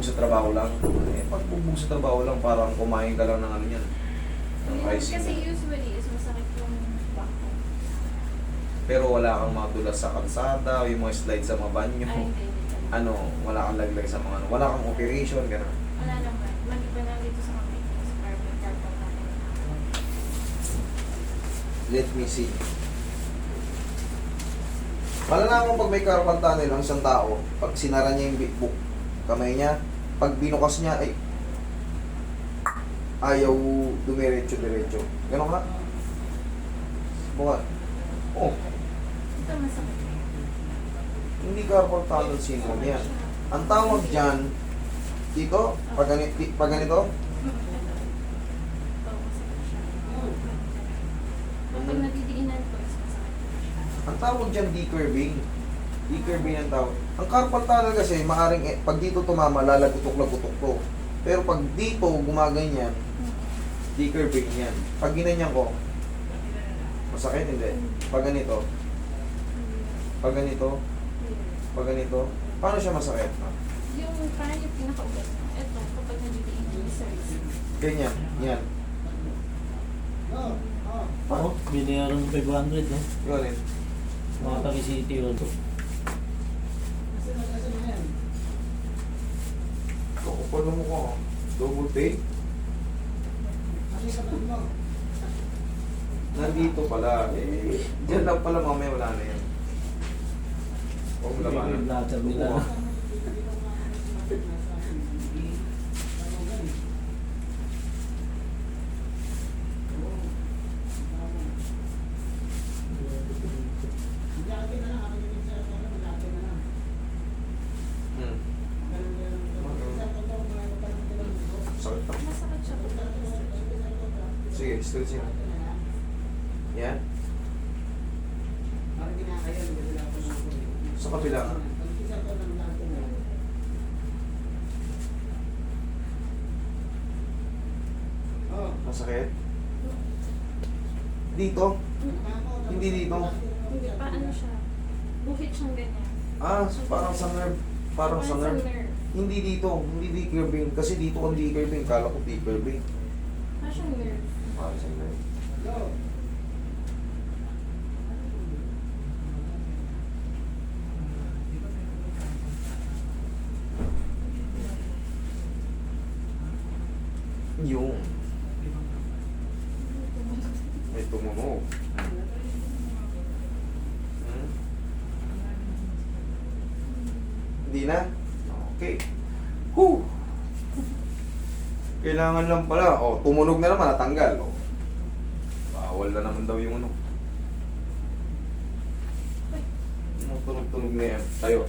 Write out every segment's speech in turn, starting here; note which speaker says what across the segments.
Speaker 1: bugbog sa trabaho lang. Eh, pag bugbog sa trabaho lang, parang kumain ka lang ng ano yan. Ng icing.
Speaker 2: Kasi usually is masakit yung back.
Speaker 1: Pero wala kang mga tulas sa kalsada, yung mga slide sa mga banyo.
Speaker 2: Ay, hindi, hindi. talaga.
Speaker 1: Ano, wala kang laglag sa mga ano. Wala kang operation, gano'n.
Speaker 2: Wala naman. Maliban lang dito sa ko. Sa carbon carbon natin.
Speaker 1: Let me see. Malalaman mo pag may carpal tunnel ang isang tao, pag sinara niya yung bu- kamay niya, pag binukas niya, ay ayaw dumiretso-diretso. Ganon ka? Buka. Oh,
Speaker 2: Ito masakit.
Speaker 1: hindi carpal tunnel syndrome yan. Ang tawag dyan, dito, pag, gani- di- pag ganito,
Speaker 2: nadidiinan ko,
Speaker 1: ang tawag dyan decurving. Decurving ang tawag. Ang carpal tunnel kasi, maaring, eh, pag dito tumama, lalagutok-lagutok to. Pero pag dito, gumaganyan, decurving yan. Pag ginanyan ko, masakit hindi. Pag ganito, pag ganito, pag ganito, paano siya masakit?
Speaker 2: Yung parang yung pinakaugat. Ito, kapag nadidiinan yung wrist.
Speaker 1: Ganyan, yan.
Speaker 3: Oo, binayaran ng 500 eh.
Speaker 1: Yun eh.
Speaker 3: Mga taga City
Speaker 1: Kakupal mo ko. Double take. Nandito pala. Eh, dyan lang pala mamaya wala na yan. Huwag mo labanan.
Speaker 3: Lahat nila.
Speaker 1: Oo. Sakit pa.
Speaker 2: Masakit siya.
Speaker 1: Sige, stretch yun. Yan. Sa kabila. Masakit. Dito. Hindi dito.
Speaker 2: Hindi pa ano siya. Buhit siyang ganyan.
Speaker 1: Ah, parang sa nerve. Parang sa nerve. Hindi dito. Hindi di curving. Kasi dito ang di curving. Kala ko di curving.
Speaker 2: Parang siyang nerve.
Speaker 1: Sa nerve. Yung. May tumunog. Hmm? Hindi na? Okay. Whew! Kailangan lang pala. Oh, tumunog na naman, natanggal. Oh. Bawal na naman daw yung ano. Ano tunog-tunog na yan? Tayo.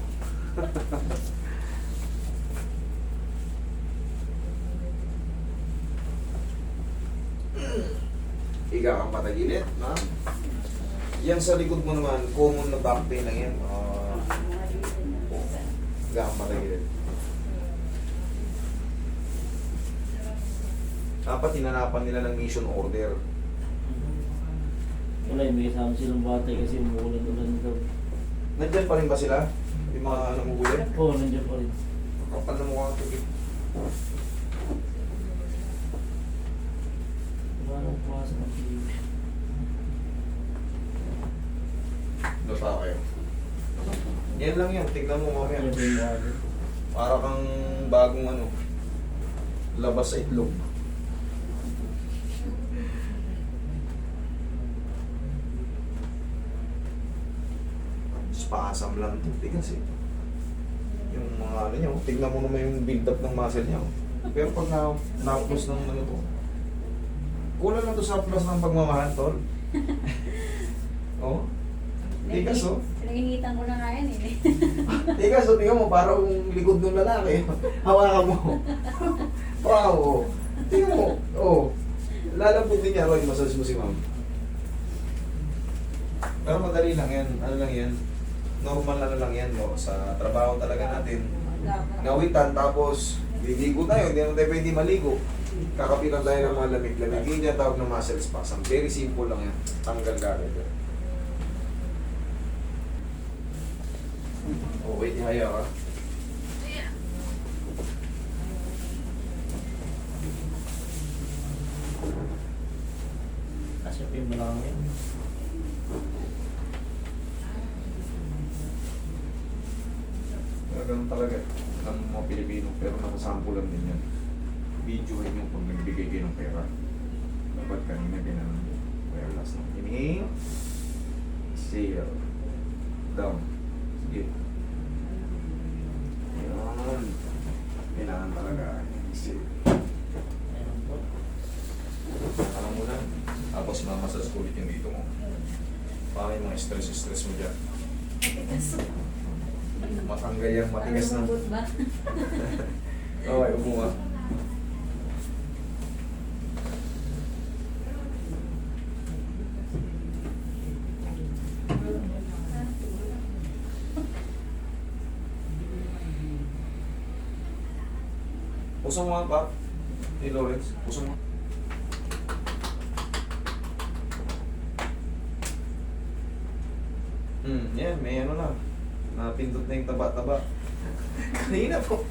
Speaker 1: Higa kang patagilid, na? Yan sa likod mo naman, common na back pain lang yan. Ah, higa kang patagilid. Dapat hinanapan nila ng mission order.
Speaker 3: Wala, may kasama silang batay kasi umuulan-ulan daw.
Speaker 1: Nandyan pa rin ba sila? Yung mga namumuli?
Speaker 3: Oo, nandiyan pa rin.
Speaker 1: Kapal na mukha ito.
Speaker 3: Wala nang pumasok ng TV.
Speaker 1: Dota kayo. Yan lang yan. Tignan mo mamaya. Para kang bagong ano. Labas sa itlog. Spasm lang ito. Tigas eh. Yung mga ano niya, oh. tignan mo naman yung build up ng muscle niya. oh. Pero pag na, na-plus ng ano to, kulang lang to sa plus ng pagmamahal, tol. oh. Tigas oh.
Speaker 4: Pinangingitan ko na nga yan eh.
Speaker 1: Teka, so tingnan mo, parang likod ng lalaki. Hawakan mo. wow. Tingnan mo. Oh. Lalambot din niya, Roy. Massage mo si ma'am. Pero madali lang yan. Ano lang yan? normal na lang yan, no? Sa trabaho talaga natin. Nawitan, tapos liligo tayo, hindi naman tayo pwede maligo. Kakapitan tayo ng mga lamig-lamig. Yun yung tawag ng muscle spasm. Very simple lang yan. Tanggal gamit. Oh, wait, haya ka.
Speaker 3: Kasi pin
Speaker 1: mo lang yun. Ganun talaga. Ang mga Pilipino, pero nakasampulan din yan. Videoin yung pag nagbigay kayo ng pera. Dapat kanina ginanon mo. Kaya last na. Inhale. Down. Sige. Yan. Kailangan talaga. Exhale. Alam mo na. Tapos mamasas ulit yung dito mo. Para yung mga stress-stress mo dyan.
Speaker 2: Matigas.
Speaker 1: Matanggal yung matigas na. Okay, upo nga. Pusong mo nga pa. Ni Lawrence, pusong mo. Hmm, yan, may ano na. Napindot na yung taba-taba. Kanina po.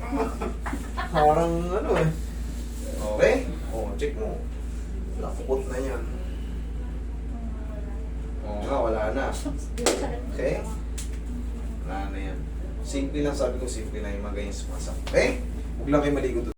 Speaker 1: Parang ano eh. Okay? Oh, check mo. Nakupot na yan. Oo nga, wala na. Okay? Wala na yan. Simple lang sabi ko, simple lang yung mga ganyan sumasak. Okay? Huwag lang kayo maligo doon.